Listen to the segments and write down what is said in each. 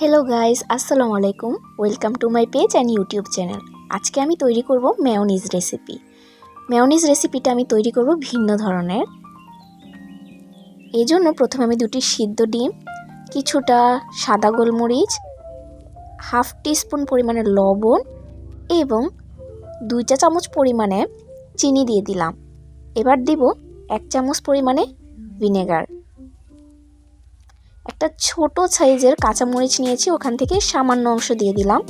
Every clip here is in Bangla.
হ্যালো গাইস আসসালামু আলাইকুম। Welcome to my page and YouTube channel আজকে আমি তৈরি করব মেয়নিজ রেসিপি মেয়নিজ রেসিপিটা আমি তৈরি করব ভিন্ন ধরনের। এই জন্য প্রথমে আমি দুটি সিদ্ধ ডিম, কিছুটা সাদা গোলমরিচ, হাফ টিস্পুন পরিমাণে লবণ এবং দুই চা চামচ পরিমাণে চিনি দিয়ে দিলাম। এবার দিব এক চামচ পরিমাণে ভিনেগার। একটা ছোট সাইজের কাঁচামরিচ নিয়েছি, ওখান থেকে সামান্য অংশ দিয়ে দিলাম।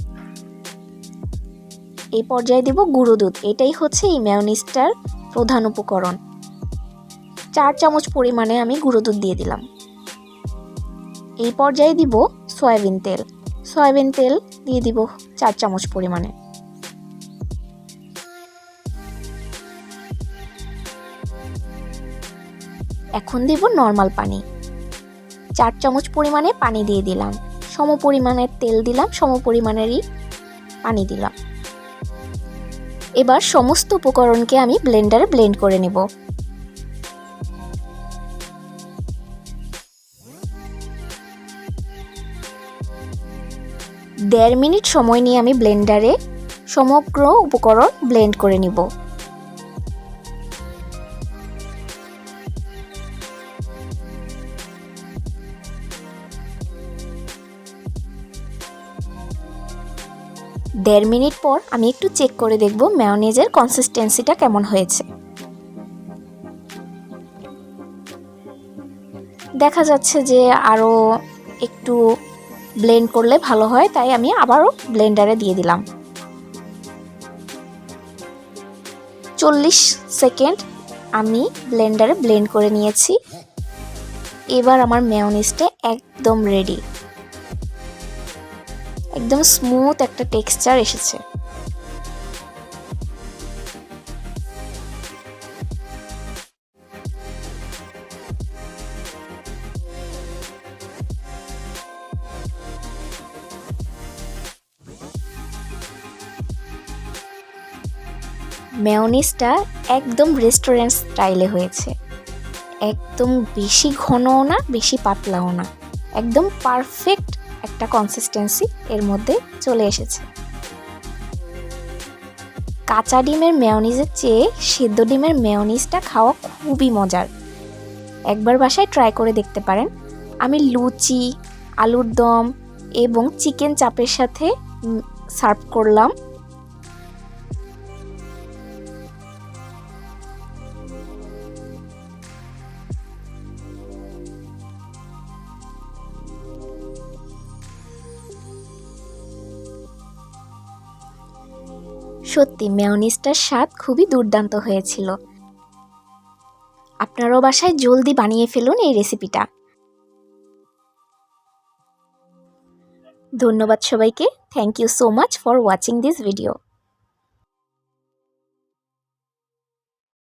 এই পর্যায়ে দেব গুঁড়ো দুধ। এটাই হচ্ছে এই ম্যাওনিজটার প্রধান উপকরণ। চার চামচ পরিমাণে আমি গুঁড়ো দুধ দিয়ে দিলাম। এই পর্যায়ে দিব সয়াবিন তেল। সয়াবিন তেল দিয়ে দিব চার চামচ পরিমাণে। এখন দিব নর্মাল পানি। চার চামচ পরিমাণে পানি দিয়ে দিলাম। সম পরিমাণের তেল দিলাম, সম পরিমাণেরই পানি দিলাম। এবার সমস্ত উপকরণকে আমি ব্লেন্ডারে ব্লেন্ড করে নেব। দেড় মিনিট সময় নিয়ে আমি ব্লেন্ডারে সমগ্র উপকরণ ব্লেন্ড করে নিব। দেড় মিনিট পর আমি একটু চেক করে দেখব ম্যায়োনেজের কনসিস্টেন্সিটা কেমন হয়েছে। দেখা যাচ্ছে যে আরও একটু ব্লেন্ড করলে ভালো হয়, তাই আমি আবারও ব্লেন্ডারে দিয়ে দিলাম। চল্লিশ সেকেন্ড আমি ব্লেন্ডারে ব্লেন্ড করে নিয়েছি। এবার আমার মেয়নিজটা একদম রেডি একদম স্মুথ একটা টেক্সচার এসেছে। মেয়নিজটা একদম রেস্টুরেন্ট স্টাইলে হয়েছে। একদম বেশি ঘনও না, বেশি পাতলাও না। একদম পারফেক্ট একটা কনসিস্টেন্সি এর মধ্যে চলে এসেছে। কাঁচা ডিমের মেয়নিজের চেয়ে সেদ্ধ ডিমের মেয়নিজটা খাওয়া খুবই মজার। একবার বাসায় ট্রাই করে দেখতে পারেন। আমি লুচি, আলুর দম এবং চিকেন চাপের সাথে সার্ভ করলাম। সত্যি মেয়নিজটার স্বাদ খুবই দুর্দান্ত হয়েছিল। আপনারও বাসায় জলদি বানিয়ে ফেলুন এই রেসিপিটা। ধন্যবাদ সবাইকে। Thank you so much for watching this video